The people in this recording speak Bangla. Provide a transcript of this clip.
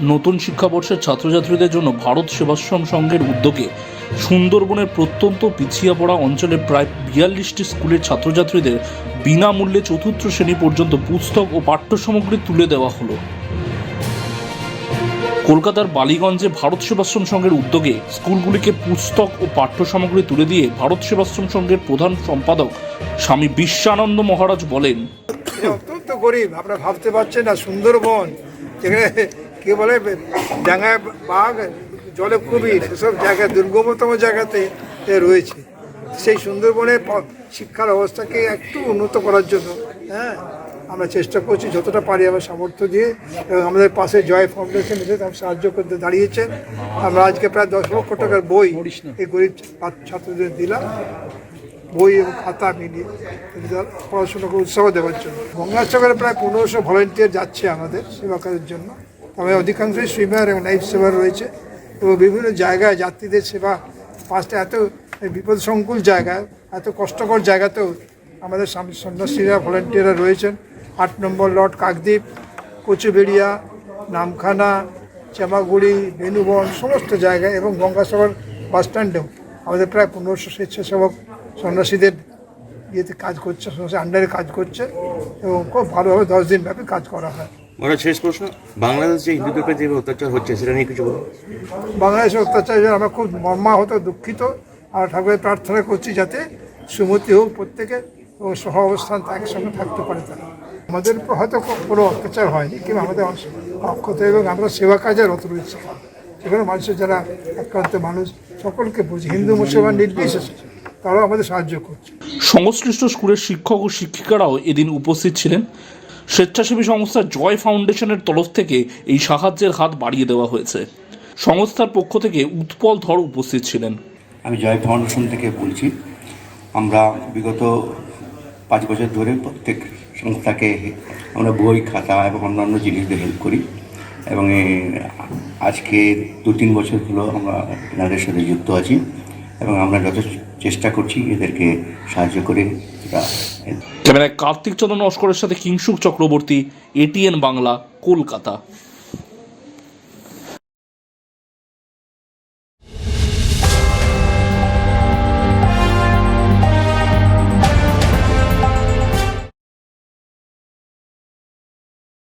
নতুন শিক্ষাবর্ষের ছাত্রছাত্রীদের জন্য ভারত সেবাশ্রম সংঘের উদ্যোগে সুন্দরবনের প্রত্যন্ত পিছিয়ে পড়া অঞ্চলে প্রায় বিয়াল্লিশটি স্কুলের ছাত্রছাত্রীদের বিনামূল্যে চতুর্থ শ্রেণি পর্যন্ত পুস্তক ও পাঠ্য সামগ্রী তুলে দেওয়া হলো। কলকাতার বালিগঞ্জে ভারত সেবাশ্রম সংঘের উদ্যোগে স্কুলগুলিকে পুস্তক ও পাঠ্য সামগ্রী তুলে দিয়ে ভারত সেবাশ্রম সংঘের প্রধান সম্পাদক স্বামী বিশ্বানন্দ মহারাজ বলেন, অত্যন্ত গরিব, আপনারা ভাবতে পারছেন না, সুন্দরবন যেখানে কে বলে ডাঙায় বাঘ, জলে কুমির সেসব জায়গায়, দুর্গমতম জায়গাতে রয়েছে। সেই সুন্দরবনের শিক্ষার অবস্থাকে একটু উন্নত করার জন্য হ্যাঁ আমরা চেষ্টা করছি যতটা পারি আমার সামর্থ্য দিয়ে, এবং আমাদের পাশে জয় ফাউন্ডেশন এসে তার সাহায্য করতে দাঁড়িয়েছেন। আমরা আজকে প্রায় দশ লক্ষ টাকার বই এই গরিব ছাত্রদের দিলাম। বই এবং খাতা মিলিয়ে পড়াশোনাকে উৎসাহ দেওয়ার জন্য। গঙ্গাসাগরে প্রায় পনেরোশো ভলেন্টিয়ার যাচ্ছে আমাদের সেবা কাজের জন্য। তবে অধিকাংশই সুইমার এবং লাইফ সেভার রয়েছে এবং বিভিন্ন জায়গায় যাত্রীদের সেবা পাঁচটা এত বিপদ সংকুল জায়গায় এত কষ্টকর জায়গাতেও আমাদের সন্ন্যাসীরা, ভলেন্টিয়াররা রয়েছেন। আট নম্বর লট কাকদ্বীপ, কচুবেড়িয়া, নামখানা, চামাগুড়ি, বেনুবন সমস্ত জায়গায় এবং গঙ্গাসাগর বাস স্ট্যান্ডেও আমাদের প্রায় পনেরোশো স্বেচ্ছাসেবক সন্ন্যাসীদের ইয়েতে কাজ করছে, সন্ন্যাসী আন্ডারে কাজ করছে এবং খুব ভালোভাবে দশ দিন ব্যাপী কাজ করা হয়। ওরা শেষ প্রশ্ন বাংলাদেশ যে হিন্দুদের উপরে যে অত্যাচার হচ্ছে সেটা নিয়ে কিছু বলুন। বাংলাদেশের অত্যাচারের আমরা খুব মর্মাহত দুঃখিত। আর ঠাকুরের প্রার্থনা করছি যাতে সুমতি হোক প্রত্যেকে ও সহ অবস্থান একসঙ্গে থাকতে পারে তারা। আমাদের উপর হয়তো কোনো অত্যাচার হয়নি কিন্তু আমাদের অক্ষত এবং আমরা সেবা কাজে রত রয়েছি। সেখানে মানুষের যারা আক্রান্ত মানুষ সকলকে বুঝি হিন্দু মুসলমান নির্বিশেষে তারাও আমাদের সাহায্য করছে। সংশ্লিষ্ট স্কুলের শিক্ষক ও শিক্ষিকারাও এদিন উপস্থিত ছিলেন। স্বেচ্ছাসেবী সংস্থা জয় ফাউন্ডেশনের তরফ থেকে এই সাহায্যের হাত বাড়িয়ে দেওয়া হয়েছে। সংস্থার পক্ষ থেকে উৎপল ধর উপস্থিত ছিলেন। আমি জয় ফাউন্ডেশন থেকে বলছি, আমরা বিগত পাঁচ বছর ধরে প্রত্যেক সংস্থাকে আমরা বই, খাতা এবং অন্যান্য জিনিস দিয়ে হেল্প করি এবং আজকে দু তিন বছর হলো আমরা এনাদের সাথে যুক্ত আছি এবং আমরা যত চেষ্টা করছি, এদেরকে সাহায্য করে ক্যামেরায় কার্তিক চন্দ্র নস্করের সাথে কিংসুক চক্রবর্তী এটিএন বাংলা, কলকাতা।